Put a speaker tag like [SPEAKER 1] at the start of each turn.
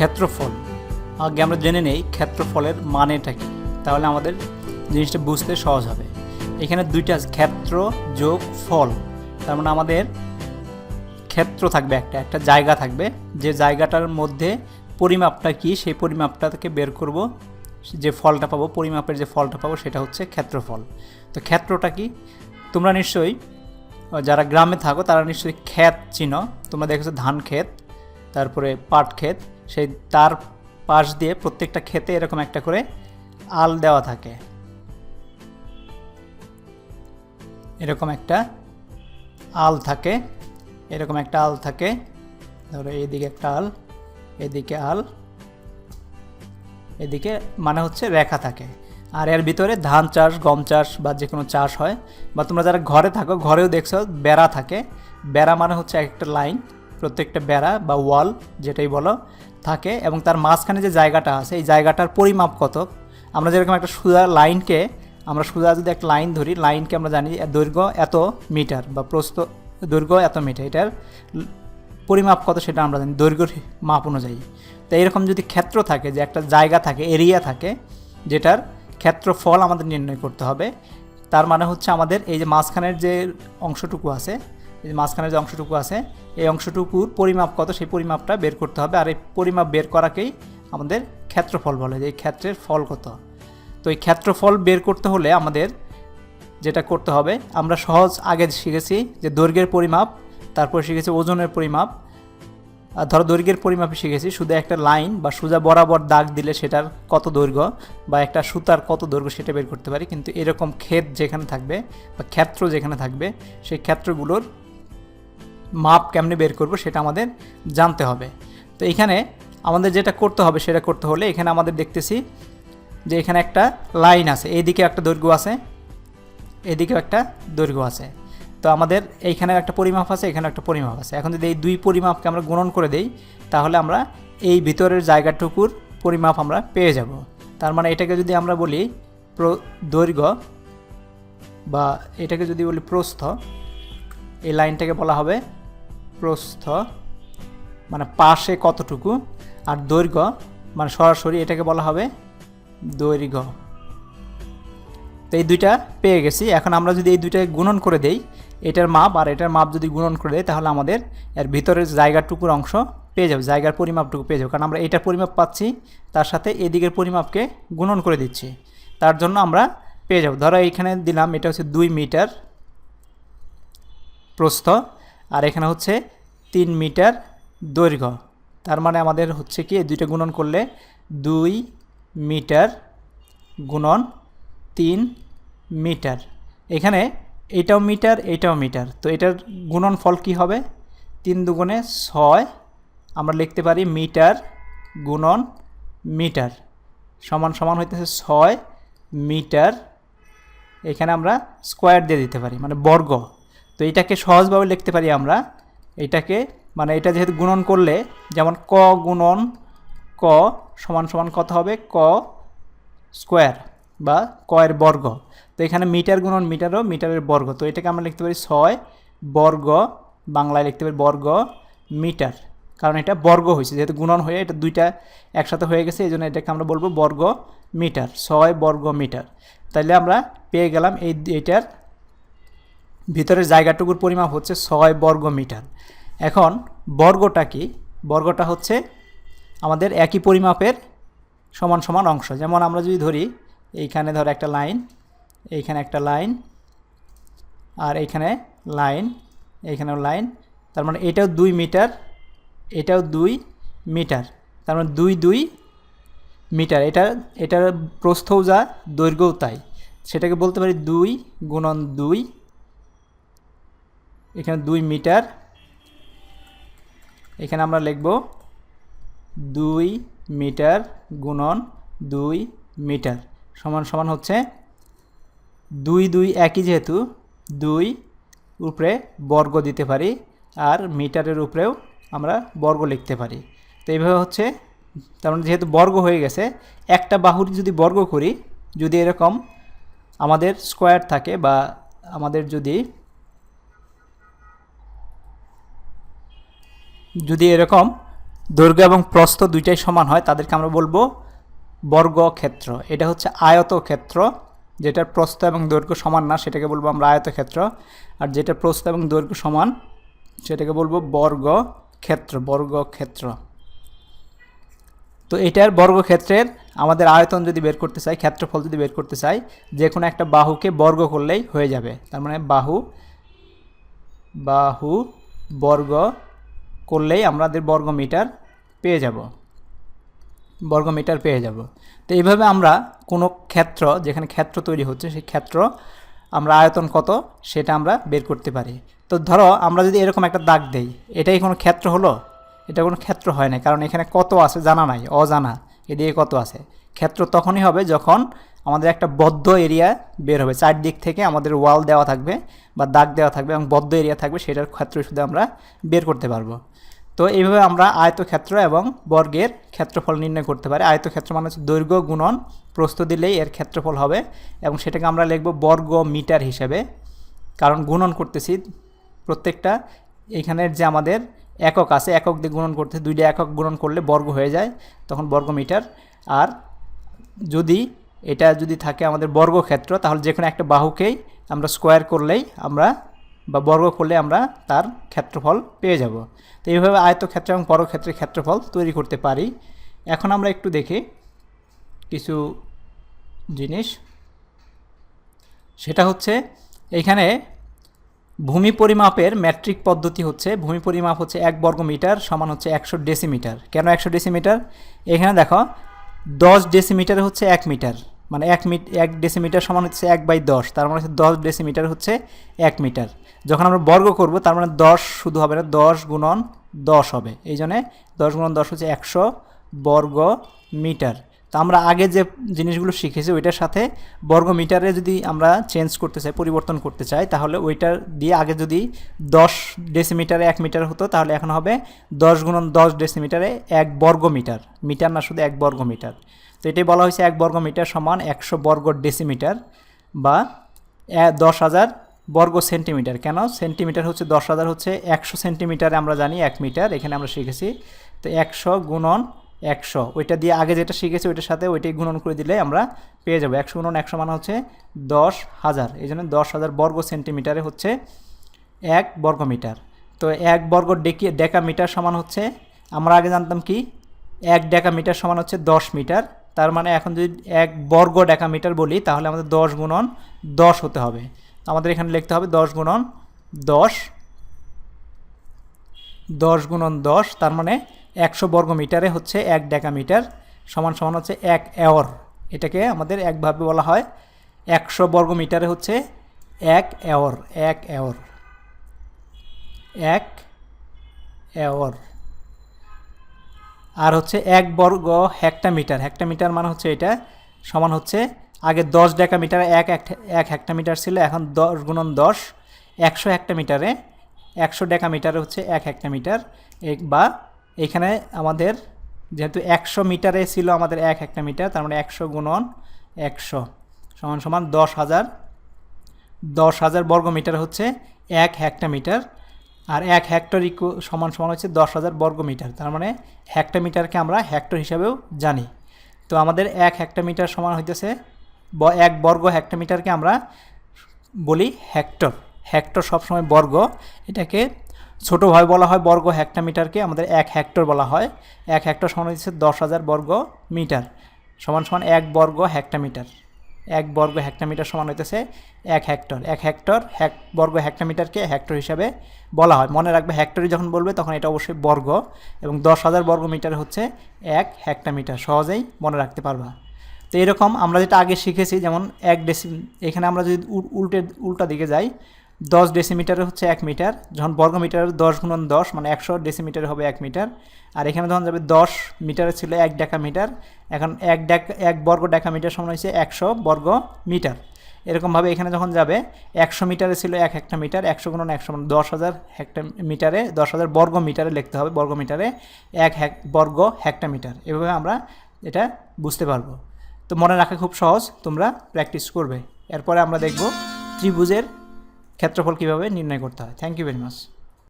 [SPEAKER 1] ক্ষেত্রফল। আগে আমরা জেনে নেই ক্ষেত্রফলের মানেটা কি। তাহলে আমাদের জিনিসটা বুঝতে সহজ হবে। এখানে দুইটা ক্ষেত্র যোগ ফল। তার মানে আমাদের ক্ষেত্র থাকবে একটা একটা জায়গা থাকবে। যে জায়গাটার মধ্যে পরিমাপটা কি, সেই পরিমাপটা থেকে বের করব। যে ফলটা পাবো, পরিমাপের যে ফলটা পাবো, সেটা হচ্ছে ক্ষেত্রফল। তো ক্ষেত্রটা কি? তোমরা নিশ্চয়ই, যারা গ্রামে থাকো, তারা নিশ্চয়ই ক্ষেত চিনো। তোমরা দেখেছ ধান ক্ষেত, তারপরে পাট ক্ষেত। সেই তার পাশ দিয়ে প্রত্যেকটা ক্ষেতে এরকম একটা করে আল দেওয়া থাকে। এরকম একটা আল থাকে, এরকম একটা আল থাকে। ধরো এইদিকে একটা আল, এদিকে আল, এদিকে মানে হচ্ছে রেখা থাকে। আর এর ভিতরে ধান চাষ, গম চাষ বা যে কোনো চাষ হয়, বা তোমরা যারা ঘরে থাকো, ঘরেও দেখছ, বেড়া থাকে। বেড়া মানে হচ্ছে একটা লাইন। প্রত্যেকটা বেড়া বা ওয়াল যেটাই বলো থাকে এবং তার মাঝখানে যে জায়গাটা আছে, এই জায়গাটার পরিমাপ কত? আমরা যেরকম একটা সোজা লাইনকে, আমরা সোজা যদি একটা লাইন ধরি, লাইনকে আমরা জানি দৈর্ঘ্য এত মিটার বা প্রস্থ দৈর্ঘ্য এত মিটার। এটার পরিমাপ কত সেটা আমরা জানি দৈর্ঘ্যর মাপ অনুযায়ী। তো এরকম যদি ক্ষেত্র থাকে, যে একটা জায়গা থাকে, এরিয়া থাকে, যেটার ক্ষেত্রফল আমাদের নির্ণয় করতে হবে, তার মানে হচ্ছে আমাদের এই যে মাঝখানের যে অংশটুকু আছে মাঝখানের যে অংশটুকু আছে, এই অংশটুকুর পরিমাপ কত? সেই পরিমাপটা বের করতে হবে। আর এই পরিমাপ বের করাকেই আমাদের ক্ষেত্রফল বলে যে এই ক্ষেত্রের ফল কত। তো এই ক্ষেত্রফল বের করতে হলে আমাদের যেটা করতে হবে, আমরা সহজ আগে শিখেছি যে দৈর্ঘ্যের পরিমাপ, তারপর শিখেছি ওজনের পরিমাপ। আর ধরো দৈর্ঘ্যের পরিমাপে শিখেছি, শুধু একটা লাইন বা সোজা বরাবর দাগ দিলে সেটার কত দৈর্ঘ্য বা একটা সুতার কত দৈর্ঘ্য সেটা বের করতে পারি। কিন্তু এরকম ক্ষেত যেখানে থাকবে বা ক্ষেত্র যেখানে থাকবে, সেই ক্ষেত্রগুলোর মাপ কেমনে বের করব সেটা আমাদের জানতে হবে। তো এখানে আমাদের যেটা করতে হবে সেটা করতে হলে এখানে আমাদের দেখতেছি যে এখানে একটা লাইন আছে এইদিকে একটা দৈর্ঘ্য আছে, এদিকেও একটা দৈর্ঘ্য আছে। তো আমাদের এইখানে একটা পরিমাপ আছে, এখানে একটা পরিমাপ আছে। এখন যদি এই দুই পরিমাপকে আমরা গুণন করে দেই, তাহলে আমরা এই ভিতরের জায়গাটুকুর পরিমাপ আমরা পেয়ে যাব। তার মানে এটাকে যদি আমরা বলি প্র, দৈর্ঘ্য বা এটাকে যদি বলি প্রস্থ, এই লাইনটাকে বলা হবে প্রস্থ মানে পাশে কতটুকু, আর দৈর্ঘ্য মানে সরাসরি এটাকে বলা হবে দৈর্ঘ্য। তো এই দুইটা পেয়ে গেছি। এখন আমরা যদি এই দুইটা গুণন করে দেই, এটার মাপ আর এটার মাপ যদি গুণন করে দেয় তাহলে আমাদের এর ভিতরের জায়গাটুকুর অংশ পেয়ে যাবে, জায়গার পরিমাপটুকু পেয়ে যাবে। কারণ আমরা এটার পরিমাপ পাচ্ছি, তার সাথে এদিকের পরিমাপকে গুণন করে দিচ্ছি। তার জন্য আমরা পেয়ে যাব। ধরো এইখানে দিলাম, এটা হচ্ছে দুই মিটার প্রস্থ। আর এখানে হচ্ছে তিন মিটার দৈর্ঘ্য। তার মানে আমাদের হচ্ছে কি দুইটা গুণন করলে দুই মিটার গুণন তিন মিটার। এখানে এটাও মিটার এটাও মিটার। তো এটার গুণন ফল কী হবে? তিন দুগুণে ছয়, আমরা লিখতে পারি মিটার গুণন মিটার। সমান সমান হইতেছে ছয় মিটার। এখানে আমরা স্কোয়ার দিয়ে দিতে পারি মানে বর্গ। তো এটাকে সহজভাবে লিখতে পারি আমরা। এটাকে মানে এটা যেহেতু গুণন করলে, যেমন ক গুণন ক সমান সমান কত হবে? ক স্কোয়ার বা কয়ের বর্গ। তো এখানে মিটার গুণন মিটারও মিটারের বর্গ। তো এটাকে আমরা লিখতে পারি ছয় বর্গ, বাংলায় লিখতে পারি বর্গ মিটার। কারণ এটা বর্গ হয়েছে, যেহেতু গুণন হয়ে এটা দুইটা একসাথে হয়ে গেছে, এই জন্য এটাকে আমরা বলব বর্গ মিটার, ছয় বর্গ মিটার। তাইলে আমরা পেয়ে গেলাম এই, এটার ভিতরের জায়গাটুকুর পরিমাপ হচ্ছে ছয় বর্গ মিটার। এখন বর্গটা কি? বর্গটা হচ্ছে আমাদের একই পরিমাপের সমান সমান অংশ। যেমন আমরা যদি ধরি, এইখানে ধর একটা লাইন, এইখানে একটা লাইন, আর এইখানে লাইন, এইখানেও লাইন। তার মানে এটাও দুই মিটার, এটাও দুই মিটার। তার মানে দুই দুই মিটার। এটা, এটার প্রস্থও যা, দৈর্ঘ্যও তাই। সেটাকে বলতে পারি দুই গুণন দুই এখানে দুই মিটার। এখানে আমরা লিখব দুই মিটার গুণন দুই মিটার। সমান সমান হচ্ছে দুই দুই একই যেহেতু, দুই উপরে বর্গ দিতে পারি আর মিটারের উপরেও আমরা বর্গ লিখতে পারি। তো এইভাবে হচ্ছে, তার মানে যেহেতু বর্গ হয়ে গেছে, একটা বাহুর যদি বর্গ করি, যদি এরকম আমাদের স্কোয়ার থাকে বা আমাদের যদি যদি এরকম দৈর্ঘ্য এবং প্রস্থ দুইটাই সমান হয়, তাদেরকে আমরা বলব বর্গক্ষেত্র। এটা হচ্ছে আয়তক্ষেত্র, যেটার প্রস্থ এবং দৈর্ঘ্য সমান না, সেটাকে বলব আমরা আয়তক্ষেত্র। আর যেটা প্রস্থ এবং দৈর্ঘ্য সমান, সেটাকে বলব বর্গক্ষেত্র বর্গক্ষেত্র। তো এটার বর্গক্ষেত্রের আমাদের আয়তন যদি বের করতে চাই, ক্ষেত্রফল যদি বের করতে চাই, যে কোনো একটা বাহুকে বর্গ করলেই হয়ে যাবে। তার মানে বাহু বাহু, বর্গ করলেই আমাদের বর্গ মিটার পেয়ে যাব। বর্গ মিটার পেয়ে যাব। তো এইভাবে আমরা কোনো ক্ষেত্র, যেখানে ক্ষেত্র তৈরি হচ্ছে, সেই ক্ষেত্র আমরা আয়তন কত, সেটা আমরা বের করতে পারি। তো ধরো আমরা যদি এরকম একটা দাগ দেই, এটাই কোনো ক্ষেত্র হলো? এটা কোনো ক্ষেত্র হয় না কারণ এখানে কত আছে জানা নাই, অজানা, এদিকে কত আছে। ক্ষেত্র তখনই হবে যখন আমাদের একটা বদ্ধ এরিয়া বের হবে। চারদিক থেকে আমাদের ওয়াল দেওয়া থাকবে বা দাগ দেওয়া থাকবে এবং বদ্ধ এরিয়া থাকবে, সেটার ক্ষেত্র শুধু আমরা বের করতে পারব। তো এইভাবে আমরা আয়তক্ষেত্র এবং বর্গের ক্ষেত্রফল নির্ণয় করতে পারি। আয়তক্ষেত্র মানে হচ্ছে দৈর্ঘ্য গুণন প্রস্থ দিলেই এর ক্ষেত্রফল হবে এবং সেটাকে আমরা লিখব বর্গ মিটার হিসেবে। কারণ গুণন করতেছি প্রত্যেকটা, এখানের যে আমাদের একক আছে, একক দিয়ে গুণন করতে, দুইটা একক গুণন করলে বর্গ হয়ে যায়, তখন বর্গ মিটার। আর যদি এটা যদি থাকে আমাদের বর্গক্ষেত্র, তাহলে যে কোনো একটা বাহুকেই আমরা স্কোয়ার করলেই আমরা, বা বর্গ করলে আমরা তার ক্ষেত্রফল পেয়ে যাব। তো এইভাবে আয়তক্ষেত্র এবং বর্গক্ষেত্রের ক্ষেত্রফল তৈরি করতে পারি। এখন আমরা একটু দেখি কিছু জিনিস। সেটা হচ্ছে এইখানে ভূমি পরিমাপের ম্যাট্রিক পদ্ধতি হচ্ছে, ভূমি পরিমাপ হচ্ছে এক বর্গ মিটার সমান হচ্ছে একশো ডেসিমিটার। কেন একশো ডেসিমিটার? এখানে দেখো, দশ ডেসিমিটার হচ্ছে এক মিটার। মানে এক মিট এক ডেসিমিটার সমান হচ্ছে এক বাই দশ, তার মানে হচ্ছে দশ ডেসিমিটার হচ্ছে এক মিটার যখন আমরা বর্গ করব, তার মানে দশ শুধু হবে না, দশ গুণন দশ হবে। এই জন্যে দশ গুণন দশ হচ্ছে একশো বর্গ মিটার তো আমরা আগে যে জিনিসগুলো শিখেছি, ওইটার সাথে বর্গ মিটারে যদি আমরা চেঞ্জ করতে চাই, পরিবর্তন করতে চাই, তাহলে ওইটার দিয়ে আগে যদি দশ ডেসিমিটারে এক মিটার হতো, তাহলে এখন হবে দশ গুণন দশ ডেসিমিটারে এক বর্গ মিটার মিটার না শুধু এক বর্গ মিটার তো এটাই বলা হয়েছে এক বর্গ মিটার সমান একশো বর্গ ডেসিমিটার বা দশ হাজার বর্গ সেন্টিমিটার কেন? সেন্টিমিটার হচ্ছে দশ হাজার হচ্ছে একশো সেন্টিমিটারে আমরা জানি, এক মিটার, এখানে আমরা শিখেছি। তো একশো গুণন একশো, ওইটা দিয়ে আগে যেটা শিখেছি ওইটার সাথে ওইটাই গুণন করে দিলে আমরা পেয়ে যাব। একশো গুণন একশো মানে হচ্ছে দশ হাজার, এই জন্য দশ হাজার বর্গ সেন্টিমিটারে হচ্ছে এক বর্গ মিটার তো এক বর্গ ডেকি ডেকা মিটার সমান হচ্ছে, আমরা আগে জানতাম কি? এক ডেকা মিটার সমান হচ্ছে দশ মিটার তার মানে এখন যদি এক বর্গ ডেকা মিটার বলি, তাহলে আমাদের দশ গুণন দশ হতে হবে। আমাদের এখানে লিখতে হবে দশ গুণন দশ দশ গুণন দশ, তার মানে একশো বর্গ মিটারে হচ্ছে এক ডেকা মিটার সমান সমান হচ্ছে এক অ্যাওর। এটাকে আমাদের একভাবে বলা হয় একশো বর্গ মিটারে হচ্ছে এক অ্যাওর এক অ্যাওর এক অ্যাওর। আর হচ্ছে এক বর্গ হেক্টামিটার। হেক্টামিটার মানে হচ্ছে এটা সমান হচ্ছে আগে দশ ডেকামিটার, এক এক- হেক্টামিটার ছিল, এখন দশ গুণন দশ, একশো হেক্টামিটারে, একশো ডেকামিটারে হচ্ছে এক হেক্টামিটার। বা এখানে আমাদের যেহেতু একশো মিটারে ছিল আমাদের এক হেক্টামিটার, তার মানে একশো গুণন একশো সমান সমান দশ হাজার। দশ হাজার বর্গ মিটার হচ্ছে এক হেক্টামিটার। আর এক হেক্টর ইকু সমান সমান হচ্ছে দশ হাজার বর্গ মিটার তার মানে হেক্টামিটারকে আমরা হেক্টর হিসাবেও জানি। তো আমাদের এক হেক্টামিটার সমান হইতেছে এক বর্গ হেক্টামিটারকে আমরা বলি হেক্টর হেক্টর সবসময় বর্গ, এটাকে ছোটোভাবে বলা হয় বর্গ হেক্টামিটারকে আমাদের এক হেক্টর বলা হয়। এক হেক্টর সমান হচ্ছে দশ হাজার বর্গ মিটার সমান সমান এক বর্গ হেক্টামিটার এক বর্গ হেক্টামিটার সমান হইতেছে এক হেক্টর। এক হেক্টর হ্যাক বর্গ হেক্টামিটারকে হেক্টর হিসাবে বলা হয়। মনে রাখবে হেক্টরি যখন বলবে তখন এটা অবশ্যই বর্গ এবং দশ হাজার বর্গ মিটার হচ্ছে এক হেক্টামিটার। সহজেই মনে রাখতে পারবা। তো এরকম আমরা যেটা আগে শিখেছি, যেমন এক ডেসি এখানে আমরা যদি উল- উল্টে উল্টা দিকে যাই দশ ডেসিমিটারে হচ্ছে এক মিটার যখন বর্গ মিটার দশ গুণন দশ মানে একশো ডেসিমিটার হবে এক মিটার আর এখানে যখন যাবে দশ মিটারে ছিল এক ডেকা মিটার এখন এক ডেক এক বর্গ ডেকা মিটার সমান হচ্ছে একশো বর্গ মিটার এরকমভাবে এখানে যখন যাবে, একশো মিটারে ছিল এক হেক্টা মিটার একশো গুণন একশো মানে দশ হাজার হেক্টা মিটারে দশ হাজার বর্গ মিটারে লিখতে হবে, বর্গ মিটারে এক হেক বর্গ হেক্টা মিটার এভাবে আমরা এটা বুঝতে পারব। তো মনে রাখা খুব সহজ, তোমরা প্র্যাকটিস করবে। এরপরে আমরা দেখব ত্রিভুজের ক্ষেত্রফল কীভাবে নির্ণয় করতে হয়? Thank you very much